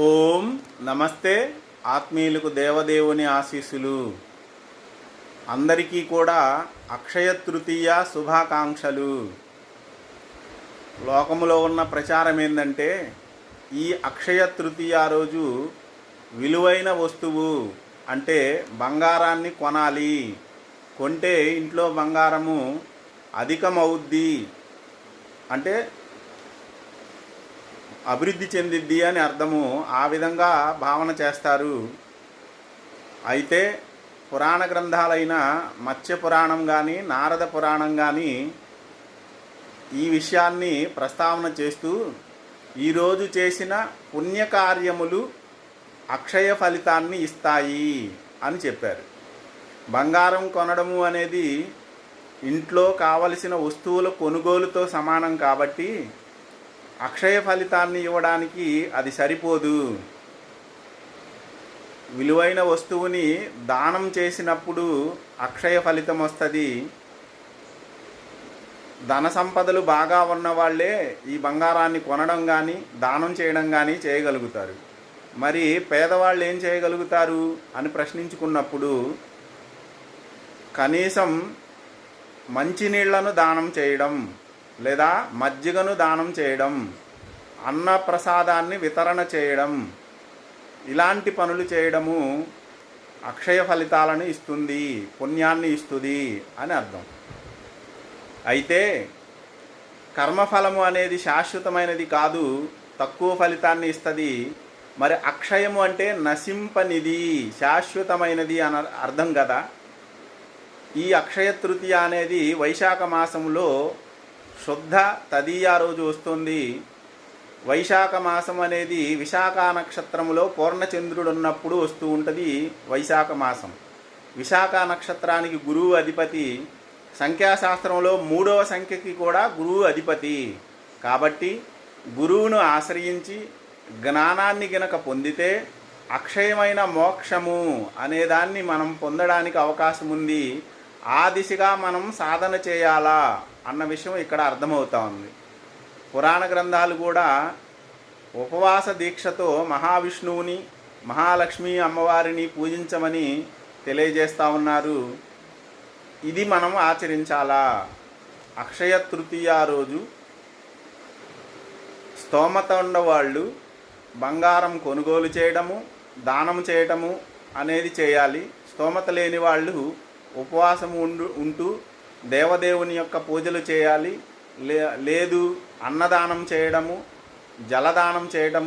ఓం నమస్తే ఆత్మీయులకు దేవదేవుని ఆశీస్సులు. అందరికీ కూడా అక్షయ తృతీయ శుభాకాంక్షలు. లోకములో ఉన్న ప్రచారం ఏంటంటే ఈ అక్షయ తృతీయ రోజు విలువైన వస్తువు అంటే బంగారాన్ని కొనాలి. కొంటే ఇంట్లో బంగారము అధికమవుద్ది. అంటే అభివృద్ధి చెందిద్ది అని అర్థము ఆ విధంగా భావన చేస్తారు. అయితే పురాణ గ్రంథాలైన మత్స్య పురాణం కానీ నారద పురాణం కానీ ఈ విషయాన్ని ప్రస్తావన చేస్తూ ఈరోజు చేసిన పుణ్యకార్యములు అక్షయ ఫలితాన్ని ఇస్తాయి అని చెప్పారు. బంగారం కొనడము అనేది ఇంట్లో కావలసిన వస్తువుల కొనుగోలుతో సమానం కాబట్టి అక్షయ ఫలితాన్ని ఇవ్వడానికి అది సరిపోదు. విలువైన వస్తువుని దానం చేసినప్పుడు అక్షయ ఫలితం వస్తుంది. ధన సంపదలు బాగా ఉన్న వాళ్ళే ఈ బంగారాన్ని కొనడం కానీ దానం చేయడం కానీ చేయగలుగుతారు. మరి పేదవాళ్ళు ఏం చేయగలుగుతారు అని ప్రశ్నించుకున్నప్పుడు కనీసం మంచినీళ్ళను దానం చేయడం లేదా మజ్జిగను దానం చేయడం అన్నప్రసాదాన్ని వితరణ చేయడం ఇలాంటి పనులు చేయడము అక్షయ ఫలితాలను ఇస్తుంది పుణ్యాన్ని ఇస్తుంది అని అర్థం. అయితే కర్మఫలము అనేది శాశ్వతమైనది కాదు తక్కువ ఫలితాన్ని ఇస్తుంది. మరి అక్షయము అంటే నశింపనిది శాశ్వతమైనది అన అర్థం కదా? ఈ అక్షయ తృతీయ అనేది వైశాఖ మాసంలో శుద్ధ తదీయ రోజు వస్తుంది. వైశాఖ మాసం అనేది విశాఖ నక్షత్రంలో పూర్ణచంద్రుడు ఉన్నప్పుడు వస్తూ ఉంటుంది వైశాఖ మాసం. విశాఖ నక్షత్రానికి గురువు అధిపతి సంఖ్యాశాస్త్రంలో మూడవ సంఖ్యకి కూడా గురువు అధిపతి. కాబట్టి గురువును ఆశ్రయించి జ్ఞానాన్ని గనక పొందితే అక్షయమైన మోక్షము అనేదాన్ని మనం పొందడానికి అవకాశం ఉంది ఆ దిశగా మనం సాధన చేయాలా? అన్న విషయం ఇక్కడ అర్థమవుతా ఉంది. పురాణ గ్రంథాలు కూడా ఉపవాస దీక్షతో మహావిష్ణువుని మహాలక్ష్మి అమ్మవారిని పూజించమని తెలియజేస్తూ ఉన్నారు. ఇది మనం ఆచరించాలా? అక్షయ తృతీయ రోజు స్తోమత ఉన్నవాళ్ళు బంగారం కొనుగోలు చేయడము దానం చేయటము అనేది చేయాలి. స్తోమత లేని వాళ్ళు ఉపవాసం ఉండు ఉంటూ దేవదేవుని యొక్క పూజలు చేయాలి. లే లేదు అన్నదానం చేయడము జలదానం చేయడము